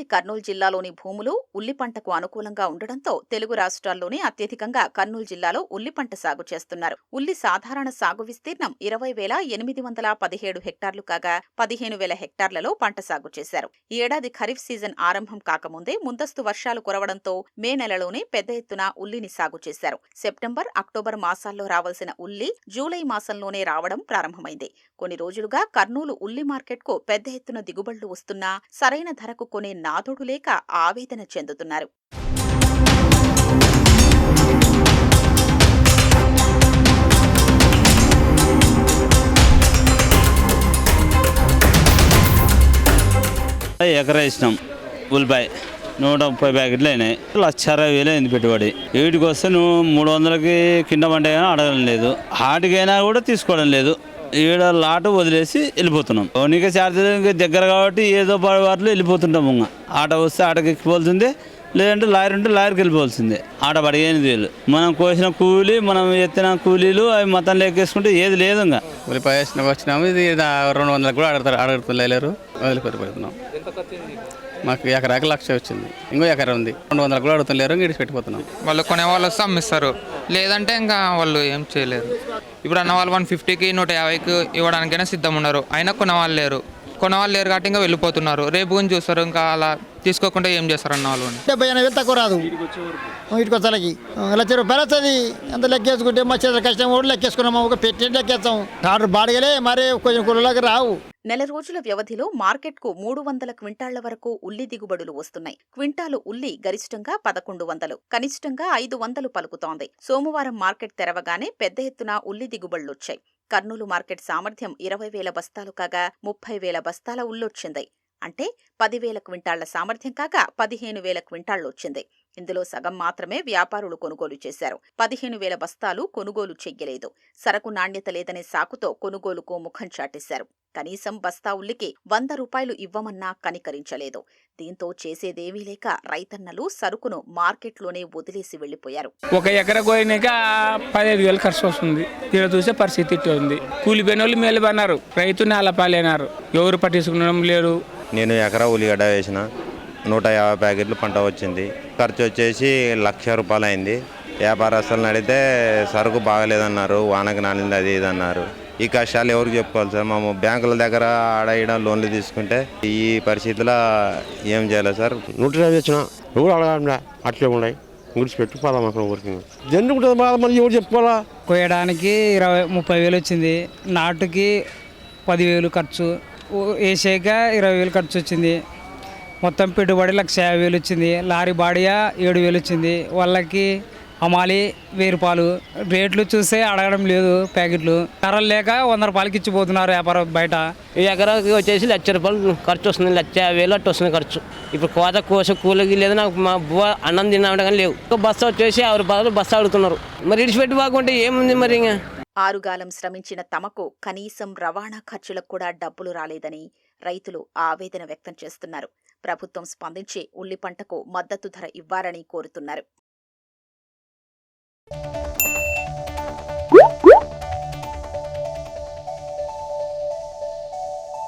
కర్నూలు జిల్లాలోని భూములు ఉల్లి పంటకు అనుకూలంగా ఉండడంతో తెలుగు రాష్ట్రాల్లోనే అత్యధికంగా కర్నూలు జిల్లాలో ఉల్లి పంట సాగు చేస్తున్నారు. ఉల్లి సాధారణ సాగు విస్తీర్ణం ఇరవై వేల ఎనిమిది వందల పదిహేడు హెక్టార్లు కాగా పదిహేను వేల హెక్టార్లలో పంట సాగు చేశారు. ఈ ఏడాది ఖరీఫ్ సీజన్ ఆరంభం కాకముందే ముందస్తు వర్షాలు కురవడంతో మే నెలలోనే పెద్ద ఎత్తున ఉల్లిని సాగు చేశారు. సెప్టెంబర్ అక్టోబర్ మాసాల్లో రావాల్సిన ఉల్లి జూలై మాసంలోనే రావడం ప్రారంభమైంది. కొన్ని రోజులుగా కర్నూలు ఉల్లి మార్కెట్కు పెద్ద ఎత్తున దిగుబడులు వస్తున్నా సరైన ధరకు కొనే నాథుడు లేక ఆవేదన చెందుతున్నారు. ఎకరేసినాం ఉల్లిపాయ. నూట ముప్పై ప్యాకెట్లు అయినాయి. లక్ష అరవై వేలు అయింది పెట్టుబడి. వీటికి వస్తే నువ్వు మూడు వందలకి కింద పంట అయినా అడగడం లేదు. ఆటికైనా కూడా తీసుకోవడం లేదు. ఈడ లాటు వదిలేసి వెళ్ళిపోతున్నాం. ఓనిక ఛార్జీలు దగ్గర కాబట్టి ఏదో వాటిలో వెళ్ళిపోతుంటాం ఇంకా. ఆట వస్తే ఆటకి ఎక్కిపోవాల్సిందే లేదంటే లారీ ఉంటే లారీకి వెళ్ళిపోవాల్సిందే. ఆట పడిగేది వేలు మనం కోసిన కూలీ మనం ఎత్తిన కూలీలు అవి మొత్తం లెక్కేసుకుంటే ఏది లేదు ఇంకా. ఉల్లిపాయ వేసిన వచ్చినాము ఇది రెండు వందలకు కూడా అడుగుతారు అడుగుతలేరు వదిలిపెట్టి పెడుతున్నాం మాకు ఎకరాకి లక్ష వచ్చింది ఇంకో ఎకరా ఉంది రెండు వందలకు కూడా అడుగుతలేరు ఇంక పెట్టిపోతున్నాం వాళ్ళు కొనే వాళ్ళు వస్తే అమ్మిస్తారు. లేదంటే ఇంకా వాళ్ళు ఏం చేయలేరు. ఇప్పుడు అన్న వాళ్ళు వన్ ఫిఫ్టీకి నూట యాభైకి ఇవ్వడానికైనా సిద్ధం ఉన్నారు అయినా కొనవాళ్ళు లేరు. కొనవాళ్ళు లేరు కాబట్టి ఇంకా వెళ్ళిపోతున్నారు. రేపు గురించి చూస్తారు. ఇంకా అలా తీసుకోకుండా ఏం చేస్తారు అన్న వాళ్ళు? డెబ్బై ఎనభై తక్కువ రాదు. ఇటుకు లక్ష రూపాయలు వస్తుంది అంత లెక్కేసుకుంటే మా చేతుల కష్టం కూడా లెక్కేసుకున్నాము ఒక పెట్టి లెక్కేస్తాం. ఆర్డర్ బాడిగలే. మరి కొంచెం కూరలోకి రావు. నెల రోజుల వ్యవధిలో మార్కెట్కు మూడు వందల క్వింటాళ్ళ వరకు ఉల్లి దిగుబడులు వస్తున్నాయి. క్వింటాలు ఉల్లి గరిష్టంగా పదకొండు వందలు కనిష్టంగా ఐదు వందలు పలుకుతోంది. సోమవారం మార్కెట్ తెరవగానే పెద్ద ఎత్తున ఉల్లి దిగుబడులొచ్చాయి. కర్నూలు మార్కెట్ సామర్థ్యం ఇరవై వేల బస్తాలు కాగా ముప్పై వేల బస్తాల ఉల్లొచ్చింది. అంటే పదివేల క్వింటాళ్ళ సామర్థ్యం కాగా పదిహేను వేల క్వింటాళ్ళొచ్చింది. ఇందులో సగం మాత్రమే వ్యాపారులు కొనుగోలు చేశారు. పదిహేను వేల బస్తాలు కొనుగోలు చెయ్యలేదు. సరకు నాణ్యత లేదనే సాకుతో కొనుగోలుకు ముఖం చాటేశారు. కనీసం బస్తా ఉల్లికి వంద రూపాయలు ఇవ్వమన్నా కనికరించలేదు. దీంతో చేసేదేమీ లేక రైతన్నలు సరుకును మార్కెట్లోనే వదిలేసి వెళ్ళిపోయారు ఒక ఎకర కోయినాక పదిహేను వేలు ఖర్చు వస్తుంది. ఇక్కడ చూసే పరిస్థితి ఉంది. కూలిపోయిన వాళ్ళు మేలు పన్నారు రైతు నేలపాలైనారు. ఎవరు పట్టించుకునడం లేరు. నేను ఎకరా ఉల్లిగడ్డ వేసిన నూట యాభై ప్యాకెట్లు పంట వచ్చింది. ఖర్చు వచ్చేసి లక్ష రూపాయలు అయింది వ్యాపారస్తులను అడిగితే సరుకు బాగలేదన్నారు. వానకు నానింది అది ఇది అన్నారు. ఈ కష్టాలు ఎవరికి చెప్పుకోవాలి సార్? మేము బ్యాంకుల దగ్గర ఆడ లోన్లు తీసుకుంటే ఈ పరిస్థితిలో ఏం చేయాలి సార్? నూట యాభై వచ్చిన ఎవరు అడగాలి అట్లే ఉన్నాయి. గుడిచిపెట్టి పోదాం అక్కడ ఊరికి. ఎందుకు ఉంటుంది బాధ? మరి ఎవరు చెప్పుకోవాలా? కోయడానికి ఇరవై ముప్పై వేలు వచ్చింది. నాటుకి పదివేలు ఖర్చు. వేసాక ఇరవై వేలు ఖర్చు వచ్చింది. మొత్తం పెట్టుబడి లక్ష యాభై వేలు వచ్చింది. లారీ బాడియా ఏడు వేలు వచ్చింది. వాళ్ళకి అమాలి వెయ్యి రూపాయలు. రేట్లు చూస్తే అడగడం లేదు ప్యాకెట్లు. ధరలు లేక వంద రూపాయలకి ఇచ్చిపోతున్నారు వ్యాపారం బయట. ఈ ఎకరాకి వచ్చేసి లక్ష రూపాయలు ఖర్చు వస్తుంది లక్ష యాభై వేలు అట్టు వస్తుంది ఖర్చు. ఇప్పుడు కోత కోస కూలకి లేదు నాకు మా బువ్వ అన్నం తిన్నామంటే కానీ లేవు. ఒక బస్తా వచ్చేసి యాభై రూపాయలు బస్తా అడుగుతున్నారు. మరి ఇడిచిపెట్టి బాగుంటే ఏముంది మరి ఇంకా? ఆరుగాలం శ్రమించిన తమకు కనీసం రవాణా ఖర్చులకు కూడా డబ్బులు రాలేదని రైతులు ఆవేదన వ్యక్తం చేస్తున్నారు. ప్రభుత్వం స్పందించి ఉల్లి పంటకు మద్దతు ధర ఇవ్వాలని కోరుతున్నారు. Thank you